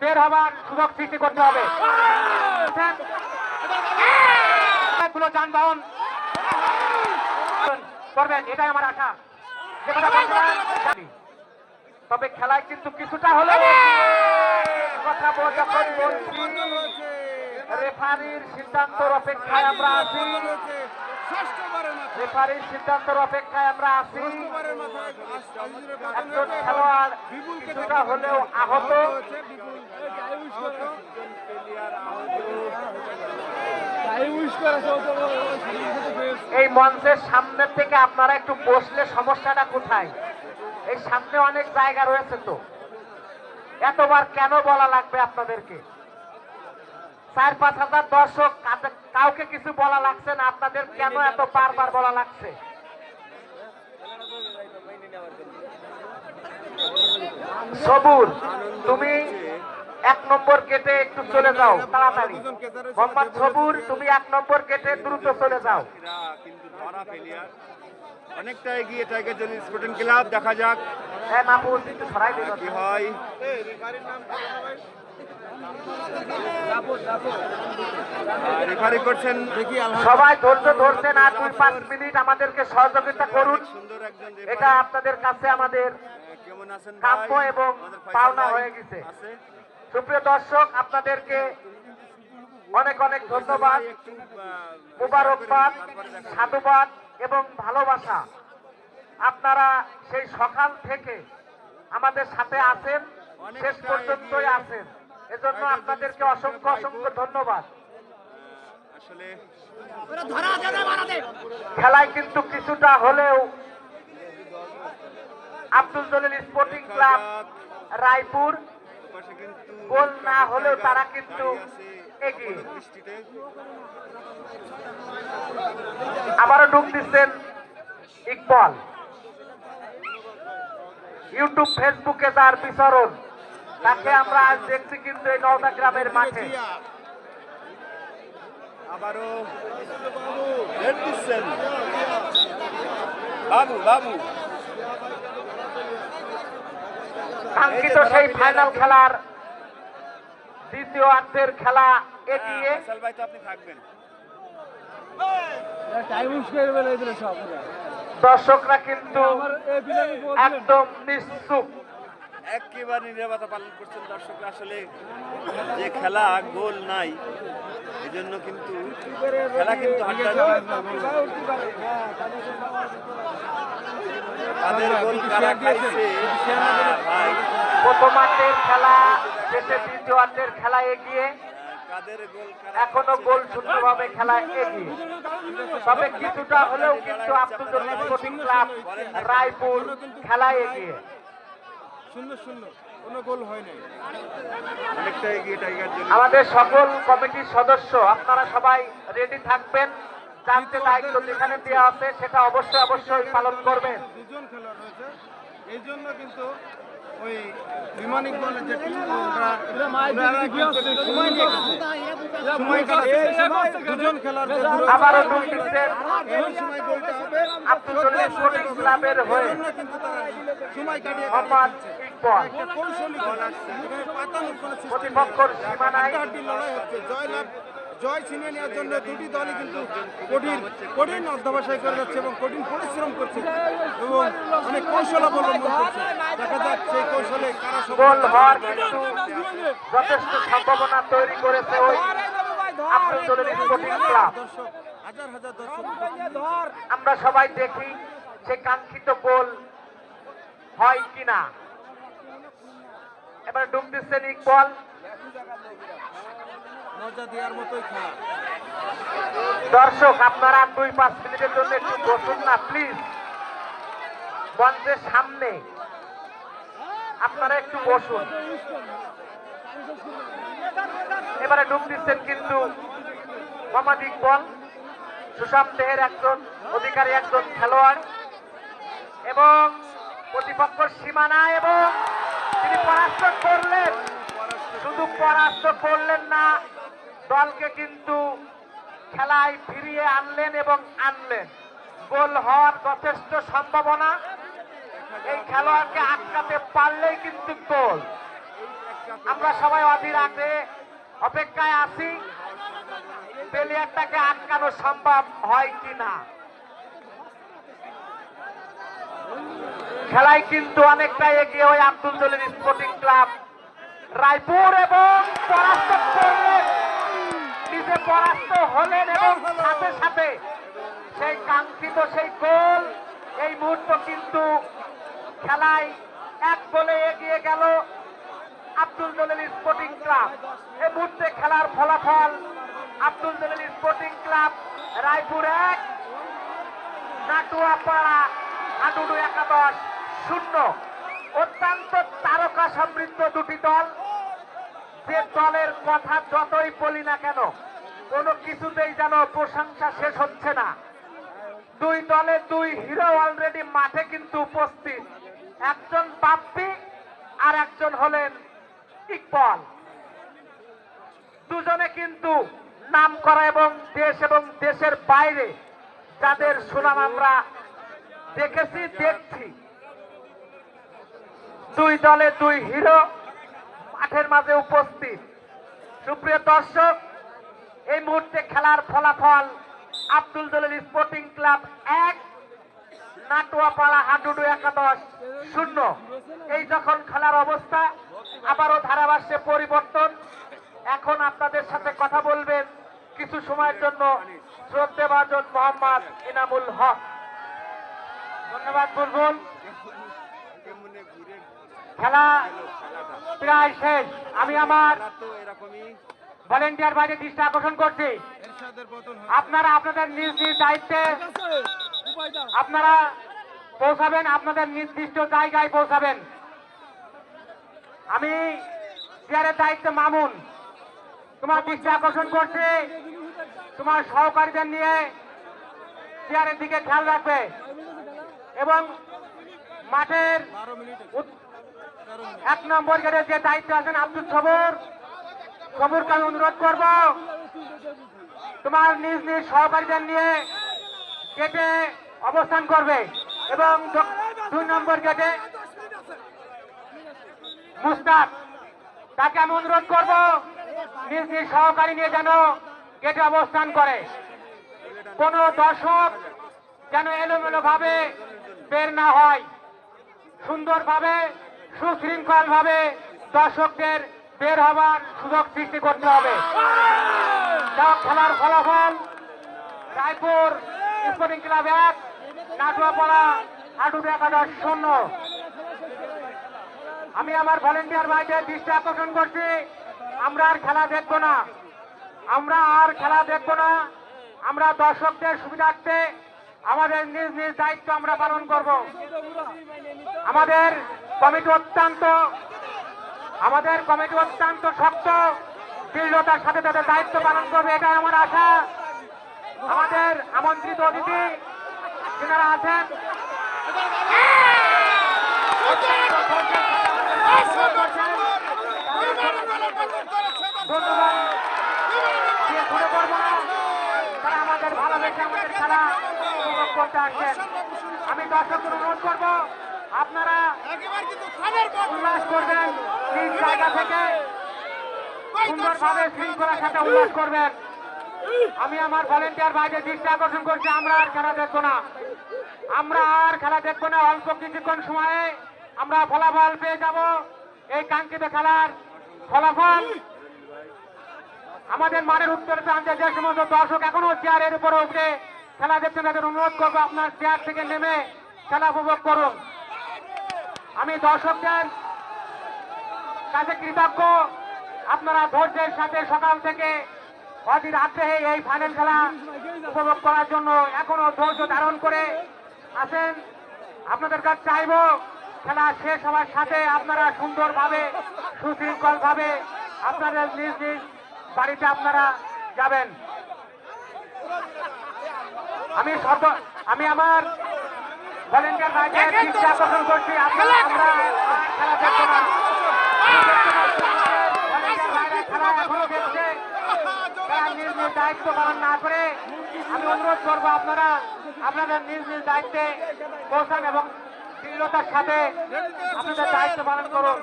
বের হবার সুযোগ সৃষ্টি করতে হবে। যানবাহন করবেন, এটাই আমার আশা। তবে খেলায় কিন্তু কিছুটা হলো কথা রেফারির সিদ্ধান্তর অপেক্ষায় আমরা আছি। রেফারির সিদ্ধান্তর অপেক্ষায় আমরা আছি। একজন খেলোয়াড় কিছুটা হলেও আহত। এই মঞ্চের সামনের থেকে আপনারা একটু বসলে সমস্যাটা কোথায়? এই সামনে অনেক জায়গা রয়েছে তো। এতবার কেন বলা লাগবে আপনাদেরকে? চার পাঁচ হাজার দর্শক কাউকে কিছু বলা লাগছে না আপনাদের কেন এত বারবার বলা লাগছে? সবুর তুমি এক নম্বর গেটে একটু চলে যাও তাড়াতাড়ি। মোহাম্মদ সবুর তুমি এক নম্বর গেটে দ্রুত চলে যাও। কিন্তু ধরা ফেলিয়ার অনেকটা এগিয়ে টাইগার জন্য স্পোর্টিং ক্লাব দেখা যাক। হ্যাঁ কি হয়? রেফারি করছেন সবাই ধৈর্য ধরছেন আর দুই পাঁচ মিনিট আমাদেরকে সহযোগিতা করুন। এটা আপনাদের কাছে আমাদের আছেন কাম্য এবং পাওনা হয়ে গেছে। সুপ্রিয় দর্শক আপনাদেরকে অনেক অনেক ধন্যবাদ। মুবারকবাদ। সাধুবাদ। এবং ভালোবাসা। আপনারা সেই সকাল থেকে আমাদের সাথে আছেন শেষ পর্যন্তই আছেন। এজন্য আপনাদেরকে অসংখ্য অসংখ্য ধন্যবাদ। খেলায় কিন্তু কিছুটা হলেও Abdul Jalil sporting club Raipur. Goal না হলেও তারা কিন্তু আবারও ঢুক দিচ্ছেন ইকবল। ইউটিউব ফেসবুকে তার বিচরণ। তাকে আমরা আজ দেখছি কিন্তু এই নওদা গ্রামের মাঠে। আবারও বাবু বাবু। কাঙ্ক্ষিত সেই ফাইনাল খেলার দ্বিতীয় অর্ধের খেলা এগিয়ে হ্যাঁ, ভাই তো আপনি থাকবেন। দর্শকরা কিন্তু একদম নিশ্চুপ। একেবারে নিরাপত্তা পালন করছেন দর্শকরা। আসলে যে খেলা গোল নাই এজন্য কিন্তু খেলা কিন্তু। তাদের গোল কারা খাইছে? হ্যাঁ, প্রথমার্ধের খেলা শেষে দ্বিতীয় অর্ধের খেলা এগিয়ে কাদের গোল এখনও গোল শূন্যভাবে খেলা এগিয়ে। তবে কিছুটা হলেও কিন্তু আব্দুল স্পোর্টিং ক্লাব রায়পুর খেলা এগিয়ে। শূন্য শূন্য। কোনো গোল হয় নাই। আমাদের সকল কমিটির সদস্য আপনারা সবাই রেডি থাকবেন। জানতে দায়িত্ব যেখানে দেওয়া আছে সেটা অবশ্যই অবশ্যই পালন করবেন। দুজন খেলোয়াড় রয়েছে। এই জন্য কিন্তু ওই বিমান ইকবালের যে টিম ওরা ওনারা কিন্তু একটু সময় নিয়ে গেছে। সময় কাটাচ্ছে। দুজন খেলার আবারও সময় হয়ে। কাটিয়ে কৌশলী। প্রতিপক্ষর সীমানায় হচ্ছে। জয়লাভ জয় ছিনিয়ে নেওয়ার জন্য দুটি দলই কিন্তু কঠিন কঠিন অধ্যবসায় করে যাচ্ছে এবং কঠিন পরিশ্রম করছে এবং অনেক কৌশল অবলম্বন করছে। দেখা যাক সেই কৌশলে কারা সফল হওয়ার কিন্তু যথেষ্ট সম্ভাবনা তৈরি করেছে ওই আমরা সবাই দেখি সে কাঙ্ক্ষিত গোল হয় কিনা। এবার ডুব দিচ্ছেন ইকবল দর্শক, আপনারা দুই পাঁচ মিনিটের জন্য একটু বসুন না প্লিজ মঞ্চের সামনে আপনারা একটু বসুন। এবারে ডুব দিচ্ছেন কিন্তু মোহাম্মদ ইকবল সুশান্ত দেহের একজন, অধিকারী একজন খেলোয়াড়। এবং প্রতিপক্ষ সীমানা এবং তিনি পরাস্ত করলেন। শুধু পরাস্ত করলেন না দলকে কিন্তু খেলায় ফিরিয়ে আনলেন এবং আনলেন। গোল হওয়ার যথেষ্ট সম্ভাবনা। এই খেলোয়াড়কে আটকাতে পারলেই কিন্তু গোল। আমরা সবাই অধীর আগে অপেক্ষায় আছি, প্লেয়ারটাকে আটকানো সম্ভব হয় কি না খেলায় কিন্তু অনেকটা এগিয়ে ওই আব্দুল জলিল স্পোর্টিং ক্লাব, রায়পুর এবং পরাস্ত করলেন। নিজে পরাস্ত হলেন এবং সাথে সাথে সেই কাঙ্ক্ষিত সেই গোল এই মুহূর্ত কিন্তু খেলায় এক গোলে এগিয়ে গেল আব্দুল জলিল স্পোর্টিং ক্লাব। এই মুহূর্তে খেলার ফলাফল আব্দুল জলিল স্পোর্টিং ক্লাব রায়পুর এক নাটুয়াপাড়া আটুডু একাদশ শূন্য। অত্যন্ত তারকা সমৃদ্ধ দুটি দল। যে দলের কথা যতই বলি না কেন? কোনো কিছুতেই যেন প্রশংসা শেষ হচ্ছে না। দুই দলে দুই হিরো অলরেডি মাঠে কিন্তু উপস্থিত। একজন বাপ্পি আর একজন হলেন ইকবল। দুজনে কিন্তু নাম করা এবং দেশ এবং দেশের বাইরে যাদের সুনাম আমরা দেখেছি, দেখছি। দুই দলে দুই হিরো মাঠের মাঝে উপস্থিত। সুপ্রিয় দর্শক এই মুহূর্তে খেলার ফলাফল আব্দুল জলিল স্পোর্টিং ক্লাব এক, নাটুয়াপাড়া হাডুডু একাদশ শূন্য। এই যখন খেলার অবস্থা, আবারও ধারাভাষ্যে পরিবর্তন। এখন আপনাদের সাথে কথা বলবেন কিছু সময়ের জন্য শ্রদ্ধেভাজন মোহাম্মদ ইনামুল হক। ধন্যবাদ, বুলবুল। খেলা প্রায় শেষ। আমি আমার ভলেন্টিয়ার বাইরে দৃষ্টি আকর্ষণ করছি। আপনারা আপনাদের নিজ নিজ দায়িত্বে আপনারা পৌঁছাবেন, আপনাদের নির্দিষ্ট জায়গায় পৌঁছাবেন। আমি চেয়ারের দায়িত্বে মামুন। তোমার দৃষ্টি আকর্ষণ করছি। তোমার সহকারীদের নিয়ে চেয়ারের দিকে খেয়াল রাখবে। এবং মাঠের এক নম্বর গেটে যে দায়িত্ব আছেন আব্দুল সবুর সবুরকে আমি অনুরোধ করব। তোমার নিজ নিজ সহকারীদের নিয়ে গেটে অবস্থান করবে এবং দুই নম্বর গেটে মুস্তাক, তাকে আমি অনুরোধ করব, নিজ নিজ সহকারী নিয়ে যেন গেটে অবস্থান করে। কোন দর্শক যেন এলোমেলো ভাবে বের না হয়, সুন্দরভাবে সুশৃঙ্খল ভাবে দর্শকদের বের হবার সুযোগ সৃষ্টি করতে হবে। খেলার ফলাফল, রায়পুর স্পোর্টিং ক্লাব এক, নাটুয়াপাড়া হাডুডু একাদশ শূন্য। আমি আমার ভলেন্টিয়ার ভাইদের দৃষ্টি আকর্ষণ করছি। আমরা আর খেলা দেখব না। আমরা আর খেলা দেখব না। আমরা দর্শকদের, সুবিধার্থে আমাদের নিজ নিজ দায়িত্ব আমরা পালন করব। আমাদের কমিটি অত্যন্ত আমাদের কমিটি অত্যন্ত শক্ত। দৃঢ়তার সাথে তাদের দায়িত্ব পালন করবে, এটাই আমার আশা। আমাদের আমন্ত্রিত অতিথি যারা আছেন আমাদের ভালোবেসে আমাদের খেলা উপভোগ করতে আসছেন। আমি দর্শকদের অনুরোধ করব আপনারা উল্লাস করবেন নিজ জায়গা থেকে। সুন্দরভাবে শৃঙ্খলার সাথে উল্লাস করবেন। আমি আমার ভলেন্টিয়ার বাইরে দৃষ্টি আকর্ষণ করছি আমরা আর খেলা দেখব না। আমরা আর খেলা দেখব না অল্প কিছুক্ষণ সময়ে আমরা ফলাফল পেয়ে যাব এই কাঙ্ক্ষিত খেলার ফলাফল। আমাদের মাঠের উত্তর প্রান্তে যে সমস্ত দর্শক এখনও চেয়ারের উপরে উঠে খেলা দেখছেন তাদের অনুরোধ করব আপনার চেয়ার থেকে নেমে খেলা উপভোগ করুন। আমি দর্শকদের কাছে কৃতজ্ঞ। আপনারা ধৈর্যের সাথে সকাল থেকে অধীর আগ্রহে এই ফাইনাল খেলা উপভোগ করার জন্য এখনও ধৈর্য ধারণ করে আছেন। আপনাদের কাছে চাইব খেলা শেষ হওয়ার সাথে আপনারা সুন্দরভাবে, সুশৃঙ্খলভাবে আপনাদের নিজ নিজ বাড়িতে আপনারা যাবেন। আমি সর্ব আমি আমার ভলেন্টিয়ার দৃষ্টি আকর্ষণ করছি। আপনারা আমরা খেলা দেখব না আমি দেখতে পাচ্ছি। আমাদের volunteer ভাইরা খেলা এখনও দেখছে তারা নিজ নিজ দায়িত্ব পালন না করে। আমি অনুরোধ করব আপনারা আপনাদের নিজ নিজ দায়িত্বে পৌঁছান এবং দৃঢ়তার সাথে আপনাদের দায়িত্ব পালন করুন।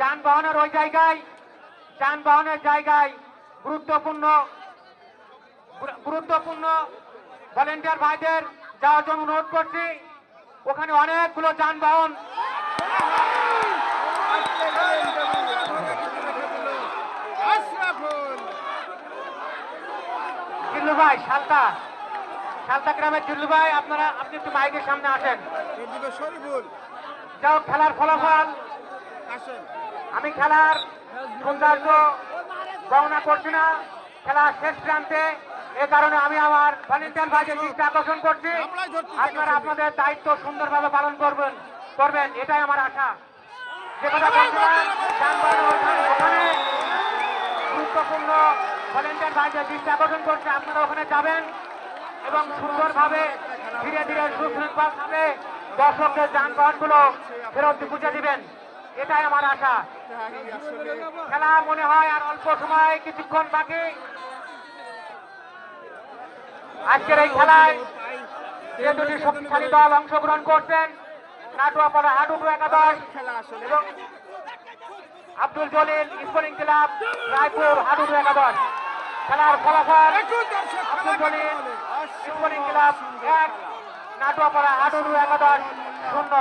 যানবাহনের ওই জায়গায় যানবাহনের জায়গায় গুরুত্বপূর্ণ গুরুত্বপূর্ণ ভলেন্টিয়ার ভাইদের যাওয়ার জন্য অনুরোধ করছি। ওখানে অনেকগুলো যানবাহন। জিল্লু ভাই শালতা। শালতা গ্রামের জিল্লু ভাই আপনারা, আপনি একটু মাইকের সামনে আসেন। যাও, খেলার ফলাফল। আমি খেলার সৌন্দর্য বর্ণনা করছি না। খেলার শেষ প্রান্তে এ কারণে আমি আমার ভলেন্টিয়ার ভাইদের দৃষ্টি আকর্ষণ করছি। আপনারা আপনাদের দায়িত্ব সুন্দরভাবে পালন করবেন করবেন এটাই আমার আশা। যে কথা বলছিলাম ওখানে গুরুত্বপূর্ণ ভলেন্টিয়ার ভাইদের দৃষ্টি আকর্ষণ করছে আপনারা ওখানে যাবেন এবং সুন্দরভাবে ধীরে ধীরে সুশৃঙ্খলভাবে দর্শকদের যানবাহনগুলো ফেরত বুঝে দিবেন। এটাই আমার আশা। খেলা মনে হয় আর অল্প সময় কিছুক্ষণ বাকি। আজকের এই খেলায় যে দুটি শক্তিশালী দল অংশগ্রহণ করছেন নাটুয়াপাড়া হাডুডু একাদশ এবং আব্দুল জলিল স্পোর্টিং ক্লাব রায়পুর হাডুডু একাদশ। খেলার ফলাফল আব্দুল জলিল। স্পোর্টিং ক্লাব এক নাটুয়াপাড়া হাডুডু একাদশ শূন্য।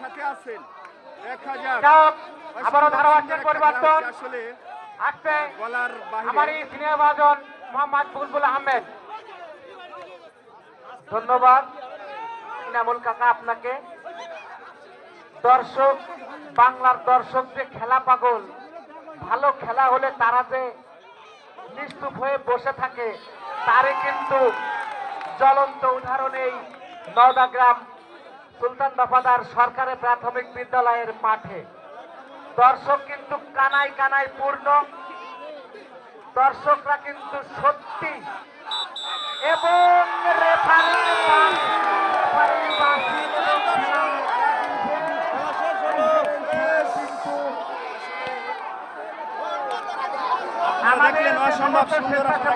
সাথে আছেন আবারও ধারাভাষ্যের পরিবর্তন। আসছে আমার এই সিনিয়র ভাজন মোহাম্মদ বুলবুল আহমেদ। ধন্যবাদ। ইনামুল কাকা আপনাকে। দর্শক, বাংলার দর্শক যে খেলা পাগল, ভালো খেলা হলে তারা যে নিস্তুপ হয়ে বসে থাকে তারে কিন্তু জ্বলন্ত উদাহরণ এই নওদাগ্রাম সুলতান দফাদার সরকারি প্রাথমিক বিদ্যালয়ের মাঠে। দর্শক কিন্তু কানায় কানায় পূর্ণ দর্শকরা কিন্তু সত্যি এবং আমাদের অসম্ভব সুন্দর